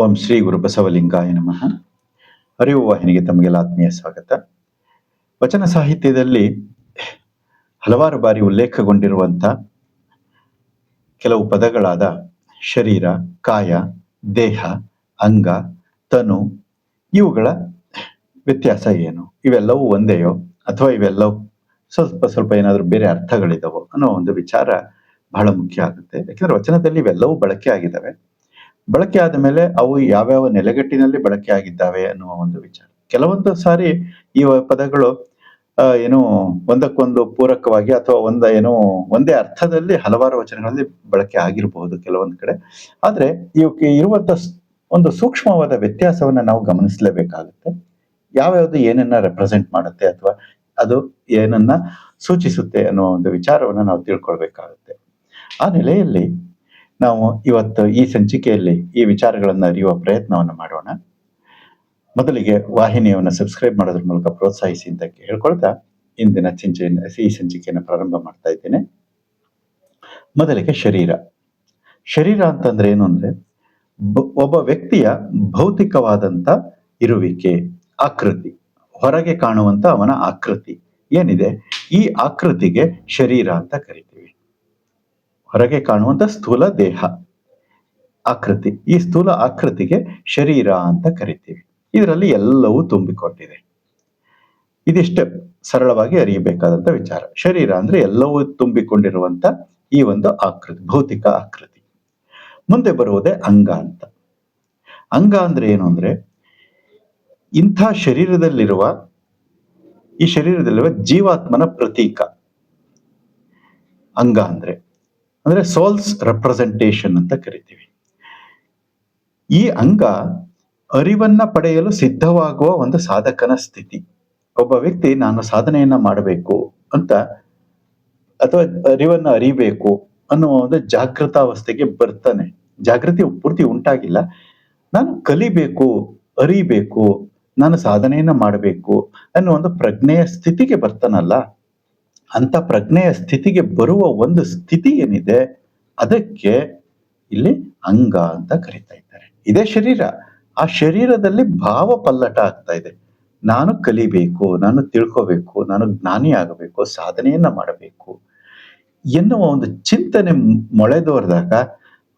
ಓಂ ಶ್ರೀ ಗುರು ಬಸವಲಿಂಗಾಯ ನಮಃ. ಅರಿವು ವಾಹಿನಿಗೆ ತಮಗೆಲ್ಲ ಆತ್ಮೀಯ ಸ್ವಾಗತ. ವಚನ ಸಾಹಿತ್ಯದಲ್ಲಿ ಹಲವಾರು ಬಾರಿ ಉಲ್ಲೇಖಗೊಂಡಿರುವಂಥ ಕೆಲವು ಪದಗಳಾದ ಶರೀರ, ಕಾಯ, ದೇಹ, ಅಂಗ, ತನು ಇವುಗಳ ವ್ಯತ್ಯಾಸ ಏನು? ಇವೆಲ್ಲವೂ ಒಂದೆಯೋ? ಅಥವಾ ಇವೆಲ್ಲವೂ ಸ್ವಲ್ಪ ಸ್ವಲ್ಪ ಏನಾದರೂ ಬೇರೆ ಅರ್ಥಗಳಿದಾವೋ? ಅನ್ನೋ ಒಂದು ವಿಚಾರ ಬಹಳ ಮುಖ್ಯ ಆಗುತ್ತೆ. ಯಾಕಂದ್ರೆ ವಚನದಲ್ಲಿ ಇವೆಲ್ಲವೂ ಬಳಕೆ ಆಗಿದ್ದಾವೆ. ಬಳಕೆ ಆದ ಮೇಲೆ ಅವು ಯಾವ್ಯಾವ ನೆಲೆಗಟ್ಟಿನಲ್ಲಿ ಬಳಕೆ ಆಗಿದ್ದಾವೆ ಅನ್ನುವ ಒಂದು ವಿಚಾರ. ಕೆಲವೊಂದು ಸಾರಿ ಈ ಪದಗಳು ಏನು ಒಂದಕ್ಕೊಂದು ಪೂರಕವಾಗಿ ಅಥವಾ ಒಂದ ಏನೋ ಒಂದೇ ಅರ್ಥದಲ್ಲಿ ಹಲವಾರು ವಚನಗಳಲ್ಲಿ ಬಳಕೆ ಆಗಿರಬಹುದು ಕೆಲವೊಂದು ಕಡೆ. ಆದರೆ ಇವಕ್ಕೆ ಇರುವಂತ ಒಂದು ಸೂಕ್ಷ್ಮವಾದ ವ್ಯತ್ಯಾಸವನ್ನ ನಾವು ಗಮನಿಸಲೇಬೇಕಾಗುತ್ತೆ. ಯಾವ್ಯಾವುದು ಏನನ್ನ ರೆಪ್ರೆಸೆಂಟ್ ಮಾಡುತ್ತೆ ಅಥವಾ ಅದು ಏನನ್ನ ಸೂಚಿಸುತ್ತೆ ಅನ್ನೋ ಒಂದು ವಿಚಾರವನ್ನ ನಾವು ತಿಳ್ಕೊಳ್ಬೇಕಾಗುತ್ತೆ. ಆ ನೆಲೆಯಲ್ಲಿ ನಾವು ಇವತ್ತು ಈ ಸಂಚಿಕೆಯಲ್ಲಿ ಈ ವಿಚಾರಗಳನ್ನು ಅರಿಯುವ ಪ್ರಯತ್ನವನ್ನು ಮಾಡೋಣ. ಮೊದಲಿಗೆ ವಾಹಿನಿಯನ್ನು ಸಬ್ಸ್ಕ್ರೈಬ್ ಮಾಡೋದ್ರ ಮೂಲಕ ಪ್ರೋತ್ಸಾಹಿಸಿ ಅಂತ ಹೇಳ್ಕೊಳ್ತಾ ಇಂದಿನ ಚಿಂಚೆಯನ್ನು ಈ ಸಂಚಿಕೆಯನ್ನು ಪ್ರಾರಂಭ ಮಾಡ್ತಾ ಇದ್ದೇನೆ. ಮೊದಲಿಗೆ ಶರೀರ. ಶರೀರ ಅಂತಂದ್ರೆ ಏನು ಅಂದ್ರೆ ಒಬ್ಬ ವ್ಯಕ್ತಿಯ ಭೌತಿಕವಾದಂತ ಇರುವಿಕೆ, ಆಕೃತಿ, ಹೊರಗೆ ಕಾಣುವಂತ ಅವನ ಆಕೃತಿ. ಏನಿದೆ? ಈ ಆಕೃತಿಗೆ ಶರೀರ ಅಂತ ಕರಿತೀವಿ ಹೊರಗೆ ಕಾಣುವಂತ ಸ್ಥೂಲ ದೇಹ. ಆಕೃತಿ. ಈ ಸ್ಥೂಲ ಆಕೃತಿಗೆ ಶರೀರ ಅಂತ ಕರಿತೀವಿ. ಇದರಲ್ಲಿ ಎಲ್ಲವೂ ತುಂಬಿಕೊಂಡಿದೆ ಇದಿಷ್ಟೇ ಸರಳವಾಗಿ ಅರಿಯಬೇಕಾದಂತ ವಿಚಾರ. ಶರೀರ ಅಂದ್ರೆ ಎಲ್ಲವೂ ತುಂಬಿಕೊಂಡಿರುವಂತ ಈ ಒಂದು ಆಕೃತಿ, ಭೌತಿಕ ಆಕೃತಿ. ಮುಂದೆ ಬರುವುದೇ ಅಂಗ ಅಂತ. ಅಂಗ ಅಂದ್ರೆ ಏನು ಅಂದ್ರೆ ಇಂಥ ಶರೀರದಲ್ಲಿರುವ, ಈ ಶರೀರದಲ್ಲಿರುವ ಜೀವಾತ್ಮನ ಪ್ರತೀಕ. ಅಂಗ ಅಂದ್ರೆ ಅಂದ್ರೆ ಸೋಲ್ಸ್ ರೆಪ್ರೆಸೆಂಟೇಷನ್ ಅಂತ ಕರಿತೀವಿ. ಈ ಅಂಗ ಅರಿವನ್ನ ಪಡೆಯಲು ಸಿದ್ಧವಾಗುವ ಒಂದು ಸಾಧಕನ ಸ್ಥಿತಿ. ಒಬ್ಬ ವ್ಯಕ್ತಿ, ನಾನು ಸಾಧನೆಯನ್ನ ಮಾಡಬೇಕು ಅಂತ, ಅಥವಾ ಅರಿವನ್ನ ಅರಿಬೇಕು ಅನ್ನುವ ಒಂದು ಜಾಗೃತಾವಸ್ಥೆಗೆ ಬರ್ತಾನೆ. ಜಾಗೃತಿ ಪೂರ್ತಿ ಉಂಟಾಗಿಲ್ಲ. ನಾನು ಕಲಿಬೇಕು, ಅರಿಬೇಕು, ನಾನು ಸಾಧನೆಯನ್ನ ಮಾಡಬೇಕು ಅನ್ನೋ ಒಂದು ಪ್ರಜ್ಞೆಯ ಸ್ಥಿತಿಗೆ ಬರ್ತಾನಲ್ಲ. ಅಂತ ಪ್ರಜ್ಞೆಯ ಸ್ಥಿತಿಗೆ ಬರುವ ಒಂದು ಸ್ಥಿತಿ ಏನಿದೆ, ಅದಕ್ಕೆ ಇಲ್ಲಿ ಅಂಗ ಅಂತ ಕರೀತಾ ಇದ್ದಾರೆ. ಇದೇ ಶರೀರ. ಆ ಶರೀರದಲ್ಲಿ ಭಾವ ಪಲ್ಲಟ ಆಗ್ತಾ ಇದೆ. ನಾನು ಕಲಿಬೇಕು, ನಾನು ತಿಳ್ಕೋಬೇಕು, ನಾನು ಜ್ಞಾನಿ ಆಗಬೇಕು, ಸಾಧನೆಯನ್ನ ಮಾಡಬೇಕು ಎನ್ನುವ ಒಂದು ಚಿಂತನೆ ಮೊಳೆದೋರ್ದಾಗ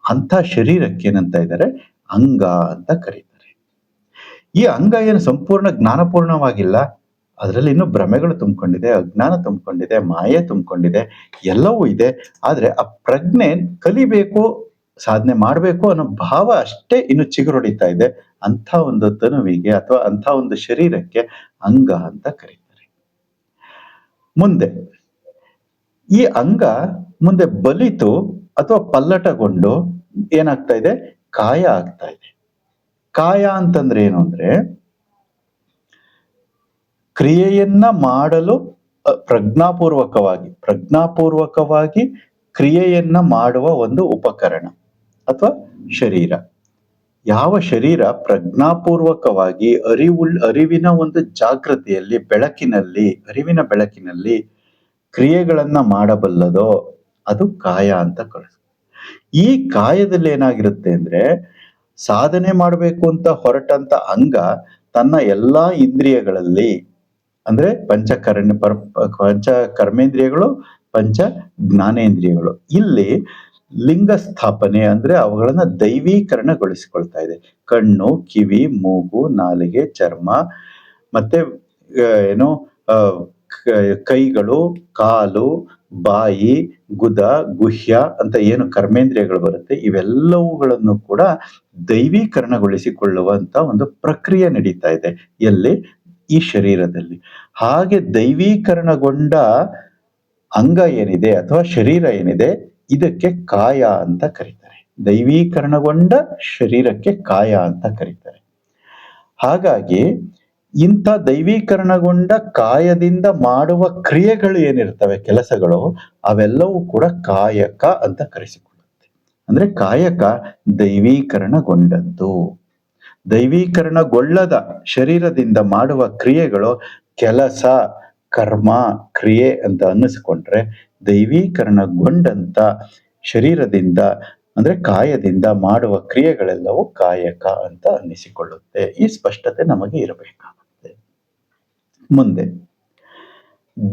ಅಂತ ಶರೀರಕ್ಕೆ ಏನಂತ ಇದ್ದಾರೆ? ಅಂಗ ಅಂತ ಕರೀತಾರೆ. ಈ ಅಂಗ ಏನು ಸಂಪೂರ್ಣ ಜ್ಞಾನಪೂರ್ಣವಾಗಿಲ್ಲ. ಅದರಲ್ಲಿ ಇನ್ನೂ ಭ್ರಮೆಗಳು ತುಂಬಿಕೊಂಡಿದೆ, ಅಜ್ಞಾನ ತುಂಬಿಕೊಂಡಿದೆ, ಮಾಯೆ ತುಂಬಿಕೊಂಡಿದೆ, ಎಲ್ಲವೂ ಇದೆ. ಆದರೆ ಆ ಪ್ರಜ್ಞೆ ಕಲಿಬೇಕು, ಸಾಧನೆ ಮಾಡಬೇಕು ಅನ್ನೋ ಭಾವ ಅಷ್ಟೇ ಇನ್ನು ಚಿಗುರೊಡಿತಾ ಇದೆ. ಅಂಥ ಒಂದು ತನುವಿಗೆ ಅಥವಾ ಅಂಥ ಒಂದು ಶರೀರಕ್ಕೆ ಅಂಗ ಅಂತ ಕರೀತಾರೆ. ಮುಂದೆ, ಈ ಅಂಗ ಮುಂದೆ ಬಲಿತು ಅಥವಾ ಪಲ್ಲಟಗೊಂಡು ಏನಾಗ್ತಾ ಇದೆ? ಕಾಯ ಆಗ್ತಾ ಇದೆ. ಕಾಯ ಅಂತಂದ್ರೆ ಏನು ಅಂದ್ರೆ ಕ್ರಿಯೆಯನ್ನ ಮಾಡಲು ಪ್ರಜ್ಞಾಪೂರ್ವಕವಾಗಿ ಪ್ರಜ್ಞಾಪೂರ್ವಕವಾಗಿ ಕ್ರಿಯೆಯನ್ನ ಮಾಡುವ ಒಂದು ಉಪಕರಣ ಅಥವಾ ಶರೀರ. ಯಾವ ಶರೀರ ಪ್ರಜ್ಞಾಪೂರ್ವಕವಾಗಿ ಅರಿವು ಅರಿವಿನ ಒಂದು ಜಾಗೃತಿಯಲ್ಲಿ ಬೆಳಕಿನಲ್ಲಿ, ಅರಿವಿನ ಬೆಳಕಿನಲ್ಲಿ ಕ್ರಿಯೆಗಳನ್ನ ಮಾಡಬಲ್ಲದೋ ಅದು ಕಾಯ ಅಂತ ಕಳಿಸ್. ಈ ಕಾಯದಲ್ಲಿ ಏನಾಗಿರುತ್ತೆ ಅಂದ್ರೆ ಸಾಧನೆ ಮಾಡಬೇಕು ಅಂತ ಹೊರಟಂತ ಅಂಗ ತನ್ನ ಎಲ್ಲಾ ಇಂದ್ರಿಯಗಳಲ್ಲಿ ಅಂದ್ರೆ ಪಂಚಕರ್ಣ ಪರ ಪಂಚ ಕರ್ಮೇಂದ್ರಿಯಗಳು ಪಂಚ ಜ್ಞಾನೇಂದ್ರಿಯಗಳು ಇಲ್ಲಿ ಲಿಂಗ ಸ್ಥಾಪನೆ ಅಂದ್ರೆ ಅವುಗಳನ್ನ ದೈವೀಕರಣಗೊಳಿಸಿಕೊಳ್ತಾ ಇದೆ. ಕಣ್ಣು, ಕಿವಿ, ಮೂಗು, ನಾಲಿಗೆ, ಚರ್ಮ, ಮತ್ತೆ ಏನು ಕೈಗಳು, ಕಾಲು, ಬಾಯಿ, ಗುದ, ಗುಹ್ಯ ಅಂತ ಏನು ಕರ್ಮೇಂದ್ರಿಯಗಳು ಬರುತ್ತೆ, ಇವೆಲ್ಲವುಗಳನ್ನು ಕೂಡ ದೈವೀಕರಣಗೊಳಿಸಿಕೊಳ್ಳುವಂತ ಒಂದು ಪ್ರಕ್ರಿಯೆ ನಡೀತಾ ಇದೆ. ಎಲ್ಲಿ? ಈ ಶರೀರದಲ್ಲಿ. ಹಾಗೆ ದೈವೀಕರಣಗೊಂಡ ಅಂಗ ಏನಿದೆ ಅಥವಾ ಶರೀರ ಏನಿದೆ, ಇದಕ್ಕೆ ಕಾಯ ಅಂತ ಕರೀತಾರೆ. ದೈವೀಕರಣಗೊಂಡ ಶರೀರಕ್ಕೆ ಕಾಯ ಅಂತ ಕರೀತಾರೆ. ಹಾಗಾಗಿ ಇಂಥ ದೈವೀಕರಣಗೊಂಡ ಕಾಯದಿಂದ ಮಾಡುವ ಕ್ರಿಯೆಗಳು ಏನಿರ್ತವೆ, ಕೆಲಸಗಳು, ಅವೆಲ್ಲವೂ ಕೂಡ ಕಾಯಕ ಅಂತ ಕರೆಸಿಕೊಳ್ಳುತ್ತೆ ಅಂದ್ರೆ ಕಾಯಕ ದೈವೀಕರಣಗೊಂಡದ್ದು. ದೈವೀಕರಣಗೊಳ್ಳದ ಶರೀರದಿಂದ ಮಾಡುವ ಕ್ರಿಯೆಗಳು ಕೆಲಸ, ಕರ್ಮ, ಕ್ರಿಯೆ ಅಂತ ಅನ್ನಿಸ್ಕೊಂಡ್ರೆ ದೈವೀಕರಣಗೊಂಡಂತ ಶರೀರದಿಂದ, ಅಂದ್ರೆ ಕಾಯದಿಂದ ಮಾಡುವ ಕ್ರಿಯೆಗಳೆಲ್ಲವೂ ಕಾಯಕ ಅಂತ ಅನ್ನಿಸಿಕೊಳ್ಳುತ್ತೆ. ಈ ಸ್ಪಷ್ಟತೆ ನಮಗೆ ಇರಬೇಕಾಗುತ್ತೆ. ಮುಂದೆ,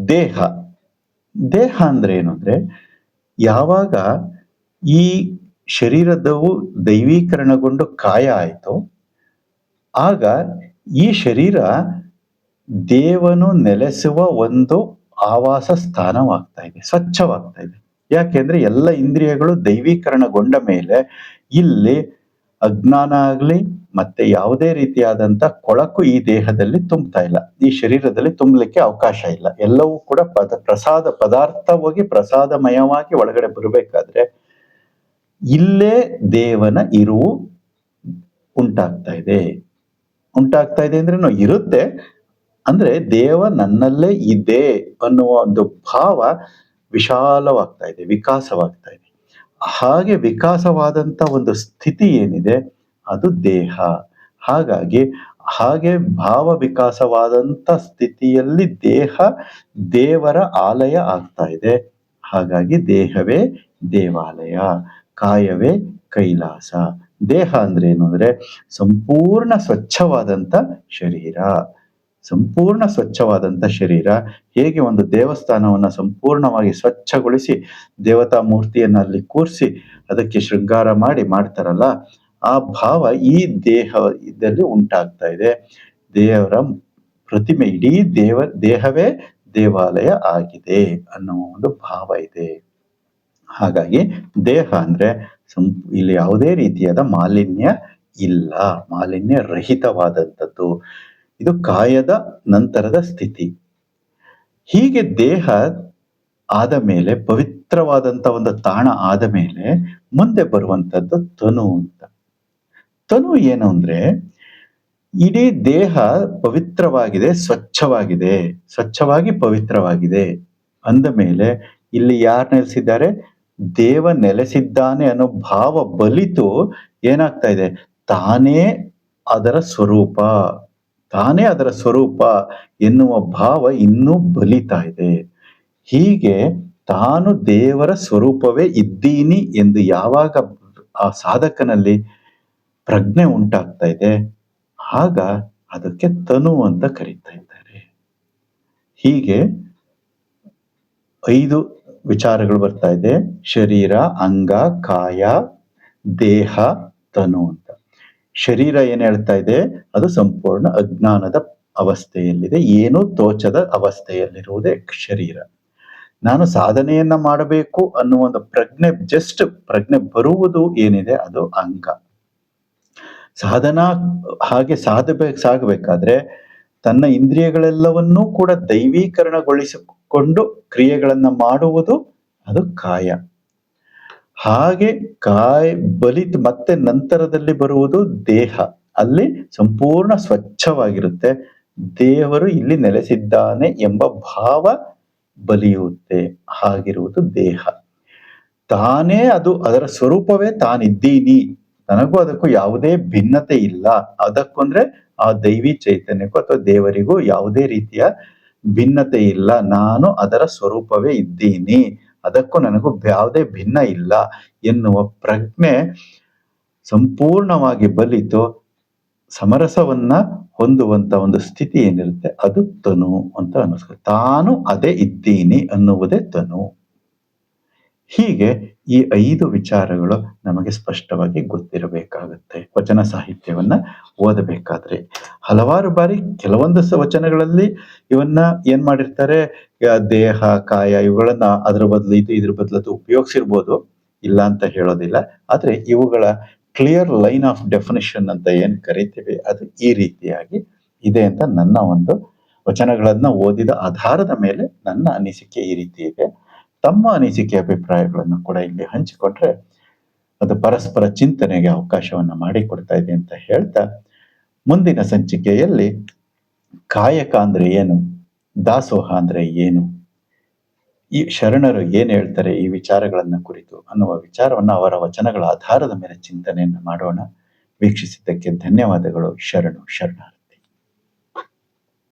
ದೇಹ. ದೇಹ ಅಂದ್ರೆ ಏನು ಅಂದ್ರೆ ಯಾವಾಗ ಈ ಶರೀರದವು ದೈವೀಕರಣಗೊಂಡು ಕಾಯ ಆಯಿತು ಆಗ ಈ ಶರೀರ ದೇವನು ನೆಲೆಸುವ ಒಂದು ಆವಾಸ ಸ್ಥಾನವಾಗ್ತಾ ಇದೆ, ಸ್ವಚ್ಛವಾಗ್ತಾ ಇದೆ. ಯಾಕೆಂದ್ರೆ ಎಲ್ಲ ಇಂದ್ರಿಯಗಳು ದೈವೀಕರಣಗೊಂಡ ಮೇಲೆ ಇಲ್ಲಿ ಅಜ್ಞಾನ ಆಗ್ಲಿ ಮತ್ತೆ ಯಾವುದೇ ರೀತಿಯಾದಂತ ಕೊಳಕು ಈ ದೇಹದಲ್ಲಿ ತುಂಬ್ತಾ ಇಲ್ಲ, ಈ ಶರೀರದಲ್ಲಿ ತುಂಬಲಿಕ್ಕೆ ಅವಕಾಶ ಇಲ್ಲ. ಎಲ್ಲವೂ ಕೂಡ ಪದ, ಪ್ರಸಾದ ಪದಾರ್ಥವಾಗಿ, ಪ್ರಸಾದಮಯವಾಗಿ ಒಳಗಡೆ ಬರಬೇಕಾದ್ರೆ ಇಲ್ಲೇ ದೇವನ ಇರುವು ಉಂಟಾಗ್ತಾ ಇದೆ. ಉಂಟಾಗ್ತಾ ಇದೆ ಅಂದ್ರೆ ಇರುತ್ತೆ. ಅಂದ್ರೆ ದೇವ ನನ್ನಲ್ಲೇ ಇದೆ ಅನ್ನುವ ಒಂದು ಭಾವ ವಿಶಾಲವಾಗ್ತಾ ಇದೆ, ವಿಕಾಸವಾಗ್ತಾ ಇದೆ. ಹಾಗೆ ವಿಕಾಸವಾದಂತ ಒಂದು ಸ್ಥಿತಿ ಏನಿದೆ? ಅದು ದೇಹ. ಹಾಗಾಗಿ ಹಾಗೆ ಭಾವ ವಿಕಾಸವಾದಂತ ಸ್ಥಿತಿಯಲ್ಲಿ ದೇಹ, ದೇವರ ಆಲಯ ಆಗ್ತಾ ಇದೆ. ಹಾಗಾಗಿ ದೇಹವೇ ದೇವಾಲಯ, ಕಾಯವೇ ಕೈಲಾಸ. ದೇಹ ಅಂದ್ರೆ ಏನು ಅಂದ್ರೆ ಸಂಪೂರ್ಣ ಸ್ವಚ್ಛವಾದಂತ ಶರೀರ. ಸಂಪೂರ್ಣ ಸ್ವಚ್ಛವಾದಂಥ ಶರೀರ. ಹೇಗೆ ಒಂದು ದೇವಸ್ಥಾನವನ್ನ ಸಂಪೂರ್ಣವಾಗಿ ಸ್ವಚ್ಛಗೊಳಿಸಿ, ದೇವತಾ ಮೂರ್ತಿಯನ್ನ ಅಲ್ಲಿ ಕೂರಿಸಿ, ಅದಕ್ಕೆ ಶೃಂಗಾರ ಮಾಡಿ ಮಾಡ್ತಾರಲ್ಲ, ಆ ಭಾವ ಈ ದೇಹ ಇದರಲ್ಲಿ ಉಂಟಾಗ್ತಾ ಇದೆ. ದೇವರ ಪ್ರತಿಮೆ ಇಡೀ ದೇವ, ದೇಹವೇ ದೇವಾಲಯ ಆಗಿದೆ ಅನ್ನುವ ಒಂದು ಭಾವ ಇದೆ. ಹಾಗಾಗಿ ದೇಹ ಅಂದ್ರೆ ಇಲ್ಲಿ ಯಾವುದೇ ರೀತಿಯಾದ ಮಾಲಿನ್ಯ ಇಲ್ಲ. ಮಾಲಿನ್ಯ ರಹಿತವಾದಂಥದ್ದು. ಇದು ಕಾಯದ ನಂತರದ ಸ್ಥಿತಿ. ಹೀಗೆ ದೇಹ ಆದ ಮೇಲೆ ಪವಿತ್ರವಾದಂತ ಒಂದು ತಾಣ ಆದ ಮೇಲೆ ಮುಂದೆ ಬರುವಂತದ್ದು ತನು ಅಂತ. ತನು ಏನು ಅಂದ್ರೆ, ಇಡೀ ದೇಹ ಪವಿತ್ರವಾಗಿದೆ, ಸ್ವಚ್ಛವಾಗಿದೆ, ಸ್ವಚ್ಛವಾಗಿ ಪವಿತ್ರವಾಗಿದೆ ಅಂದ ಮೇಲೆ ಇಲ್ಲಿ ಯಾರು ನೆಲೆಸಿದ್ದಾರೆ? ದೇವ ನೆಲೆಸಿದ್ದಾನೆ ಅನ್ನೋ ಭಾವ ಬಲಿತು, ಏನಾಗ್ತಾ ಇದೆ? ತಾನೇ ಅದರ ಸ್ವರೂಪ. ತಾನೇ ಅದರ ಸ್ವರೂಪ ಎನ್ನುವ ಭಾವ ಇನ್ನೂ ಬಲಿತಾ ಇದೆ. ಹೀಗೆ ತಾನು ದೇವರ ಸ್ವರೂಪವೇ ಇದ್ದೀನಿ ಎಂದು ಯಾವಾಗ ಆ ಸಾಧಕನಲ್ಲಿ ಪ್ರಜ್ಞೆ ಉಂಟಾಗ್ತಾ ಇದೆ, ಆಗ ಅದಕ್ಕೆ ತನು ಅಂತ ಕರೀತಾ ಇದ್ದಾರೆ. ಹೀಗೆ ಐದು ವಿಚಾರಗಳು ಬರ್ತಾ ಇದೆ. ಶರೀರ, ಅಂಗ, ಕಾಯ, ದೇಹ, ತನು ಅಂತ. ಶರೀರ ಏನ್ ಹೇಳ್ತಾ ಇದೆ? ಅದು ಸಂಪೂರ್ಣ ಅಜ್ಞಾನದ ಅವಸ್ಥೆಯಲ್ಲಿದೆ. ಏನು ತೋಚದ ಅವಸ್ಥೆಯಲ್ಲಿರುವುದೇ ಶರೀರ. ನಾನು ಸಾಧನೆಯನ್ನ ಮಾಡಬೇಕು ಅನ್ನುವ ಒಂದು ಪ್ರಜ್ಞೆ ಜಸ್ಟ್ ಪ್ರಜ್ಞೆ ಬರುವುದು ಏನಿದೆ? ಅದು ಅಂಗ. ಸಾಧನಾ, ಹಾಗೆ ಸಾಧಬೇಕು, ಸಾಗಬೇಕಾದ್ರೆ ತನ್ನ ಇಂದ್ರಿಯಗಳೆಲ್ಲವನ್ನೂ ಕೂಡ ದೈವೀಕರಣಗೊಳಿಸಿಕೊಂಡು ಕ್ರಿಯೆಗಳನ್ನ ಮಾಡುವುದು ಅದು ಕಾಯ. ಹಾಗೆ ಕಾಯ ಬಲಿತ್ ಮತ್ತೆ ನಂತರದಲ್ಲಿ ಬರುವುದು ದೇಹ. ಅಲ್ಲಿ ಸಂಪೂರ್ಣ ಸ್ವಚ್ಛವಾಗಿರುತ್ತೆ. ದೇವರು ಇಲ್ಲಿ ನೆಲೆಸಿದ್ದಾನೆ ಎಂಬ ಭಾವ ಬಲಿಯುತ್ತೆ, ಹಾಗಿರುವುದು ದೇಹ. ತಾನೇ ಅದು ಅದರ ಸ್ವರೂಪವೇ ತಾನಿದ್ದೀನಿ. ನನಗೂ ಅದಕ್ಕೂ ಯಾವುದೇ ಭಿನ್ನತೆ ಇಲ್ಲ. ಅದಕ್ಕೊಂದ್ರೆ ಆ ದೈವಿ ಚೈತನ್ಯಕ್ಕೂ ಅಥವಾ ದೇವರಿಗೂ ಯಾವುದೇ ರೀತಿಯ ಭಿನ್ನತೆ ಇಲ್ಲ, ನಾನು ಅದರ ಸ್ವರೂಪವೇ ಇದ್ದೀನಿ, ಅದಕ್ಕೂ ನನಗೂ ಯಾವುದೇ ಭಿನ್ನ ಇಲ್ಲ ಎನ್ನುವ ಪ್ರಜ್ಞೆ ಸಂಪೂರ್ಣವಾಗಿ ಬಲಿತು. ಸಮರಸವನ್ನ ಹೊಂದುವಂತ ಒಂದು ಸ್ಥಿತಿ ಏನಿರುತ್ತೆ? ಅದು ತನು ಅಂತ ಅನ್ನಿಸ್ತದೆ ತಾನು ಅದೇ ಇದ್ದೀನಿ ಅನ್ನುವುದೇ ತನು. ಹೀಗೆ ಈ ಐದು ವಿಚಾರಗಳು ನಮಗೆ ಸ್ಪಷ್ಟವಾಗಿ ಗೊತ್ತಿರಬೇಕಾಗುತ್ತೆ. ವಚನ ಸಾಹಿತ್ಯವನ್ನ ಓದಬೇಕಾದ್ರೆ. ಹಲವಾರು ಬಾರಿ ಕೆಲವೊಂದು ವಚನಗಳಲ್ಲಿ ಇವನ್ನ ಏನ್ ಮಾಡಿರ್ತಾರೆ? ದೇಹ, ಕಾಯ ಇವುಗಳನ್ನ ಅದ್ರ ಬದಲು ಇದು ಇದ್ರ ಬದಲು ಉಪಯೋಗಿಸಿರ್ಬೋದು. ಇಲ್ಲ ಅಂತ ಹೇಳೋದಿಲ್ಲ. ಆದ್ರೆ ಇವುಗಳ ಕ್ಲಿಯರ್ ಲೈನ್ ಆಫ್ ಡೆಫಿನಿಷನ್ ಅಂತ ಏನ್ ಕರಿತೀವಿ? ಅದು ಈ ರೀತಿಯಾಗಿ ಇದೆ ಅಂತ ನನ್ನ ಒಂದು ವಚನಗಳನ್ನ ಓದಿದ ಆಧಾರದ ಮೇಲೆ ನನ್ನ ಅನಿಸಿಕೆ ಈ ರೀತಿ ಇದೆ. ತಮ್ಮ ಅನಿಸಿಕೆ ಅಭಿಪ್ರಾಯಗಳನ್ನು ಕೂಡ ಇಲ್ಲಿ ಹಂಚಿಕೊಂಡ್ರೆ ಅದು ಪರಸ್ಪರ ಚಿಂತನೆಗೆ ಅವಕಾಶವನ್ನ ಮಾಡಿಕೊಡ್ತಾ ಇದೆ ಅಂತ ಹೇಳ್ತಾ ಮುಂದಿನ ಸಂಚಿಕೆಯಲ್ಲಿ ಕಾಯಕ ಅಂದ್ರೆ ಏನು, ದಾಸೋಹ ಅಂದ್ರೆ ಏನು, ಈ ಶರಣರು ಏನು ಹೇಳ್ತಾರೆ ಈ ವಿಚಾರಗಳನ್ನ ಕುರಿತು ಅನ್ನುವ ವಿಚಾರವನ್ನ ಅವರ ವಚನಗಳ ಆಧಾರದ ಮೇಲೆ ಚಿಂತನೆಯನ್ನು ಮಾಡೋಣ. ವೀಕ್ಷಿಸಿದ್ದಕ್ಕೆ ಧನ್ಯವಾದಗಳು. ಶರಣು ಶರಣಾರ್ಥಿ.